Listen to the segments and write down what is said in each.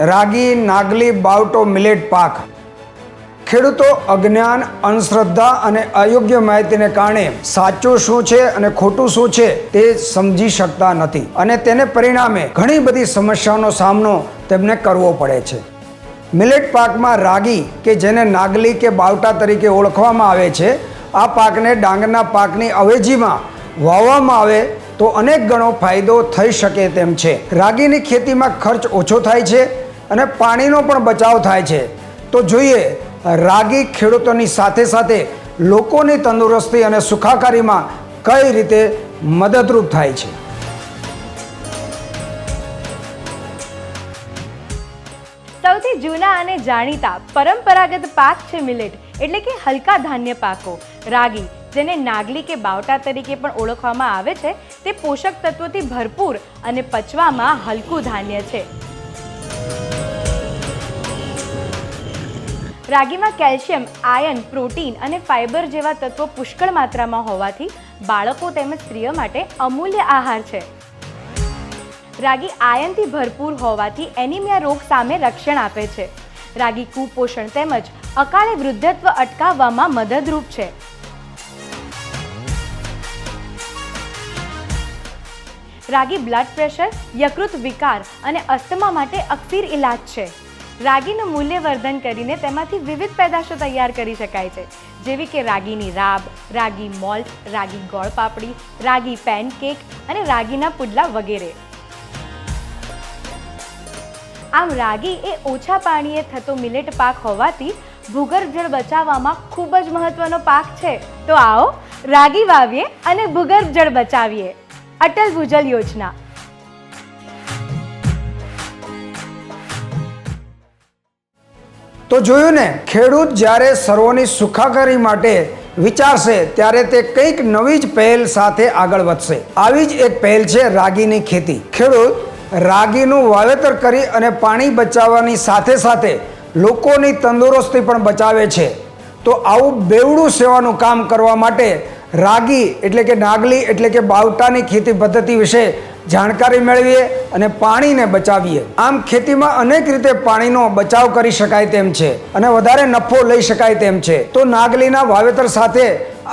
રાગી, નાગલી, બાવટો, millet પાક. ખેડૂતો અજ્ઞાન, અંધશ્રદ્ધા અને અયોગ્ય માહિતીને કારણે સાચું શું છે અને ખોટું શું છે તે સમજી શકતા નથી અને તેને પરિણામે ઘણી બધી સમસ્યાઓનો સામનો તેમને કરવો પડે છે. મિલેટ પાકમાં રાગી કે જેને નાગલી કે બાવટા તરીકે ઓળખવામાં આવે છે, આ પાકને ડાંગરના પાકની અવેજીમાં વાવવામાં આવે તો અનેક ગણો ફાયદો થઈ શકે તેમ છે. રાગીની ખેતીમાં ખર્ચ ઓછો થાય છે અને પાણીનો પણ બચાવ થાય છે. તો જોઈએ, રાગી ખેડૂતોની સાથે સાથે લોકોની તંદુરસ્તી અને સુખાકારીમાં કઈ રીતે મદદરૂપ થાય છે? સૌથી જૂના અને જાણીતા પરંપરાગત પાક છે મિલેટ, એટલે કે હલકા ધાન્ય પાકો. રાગી જેને નાગલી કે બાવટા તરીકે પણ ઓળખવામાં આવે છે, તે પોષક તત્વોથી ભરપૂર અને પચવામાં હલકું ધાન્ય છે. રાગીમાં કેલ્શિયમ આયર્ન પ્રોટીન અને ફાઇબર જેવા તત્વો પુષ્કળ માત્રામાં હોવાથી બાળકો તેમજ સ્ત્રીઓ માટે અમૂલ્ય આહાર છે. રાગી આયનથી ભરપૂર હોવાથી એનિમિયા રોગ સામે રક્ષણ આપે છે. રાગી કુપોષણ તેમજ અકાળે વૃદ્ધત્વ અટકાવવામાં મદદરૂપ છે. રાગી બ્લડ પ્રેશર યકૃત વિકાર અને અસ્થમા માટે અક્સિર ઇલાજ છે. રાગીનું મૂલ્યવર્ધન કરીને તેમાંથી વિવિધ પેદાશો તૈયાર કરી શકાય છે. જેવી કે રાગીની રાબ, રાગી મોલ્ટ, રાગી ગોળ પાપડી રાગી પેનકેક અને રાગીના પુડલા વગેરે. આમ રાગી એ ઓછા પાણીએ થતો મિલેટ પાક હોવાથી ભૂગર્ભ જળ બચાવવામાં ખૂબ જ મહત્વનો પાક છે. તો આવો, રાગી વાવીએ અને ભૂગર્ભ જળ બચાવીએ. અટલ ભૂજલ યોજના. તો જોયું ને, ખેડૂત જ્યારે સર્વોની સુખાકારી માટે વિચારશે, ત્યારે તે કંઈક નવી જ પહેલ સાથે આગળ વધશે. આવી જ એક પહેલ છે રાગીની ખેતી. ખેડૂત રાગીનું વાવેતર કરી અને પાણી બચાવવાની સાથે સાથે લોકોની તંદુરસ્તી પણ બચાવે છે. તો આવું બેવડું સેવાનું કામ કરવા માટે રાગી એટલે કે નાગલી એટલે કે બાવટાની ખેતી પદ્ધતિ વિશે જાણકારી મેળવીએ અને પાણીને બચાવીએ. આમ ખેતીમાં અનેક રીતે પાણીનો બચાવ કરી શકાય તેમ છે અને વધારે નફો લઈ શકાય તેમ છે. તો નાગલીના વાવેતર સાથે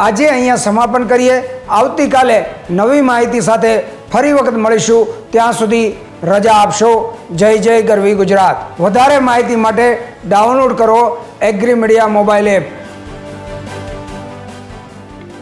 આજે અહીંયા સમાપન કરીએ. આવતીકાલે નવી માહિતી સાથે ફરી વખત મળીશું. ત્યાં સુધી રજા આપશો. જય જય ગરવી ગુજરાત. વધારે માહિતી માટે ડાઉનલોડ કરો agri media mobile app.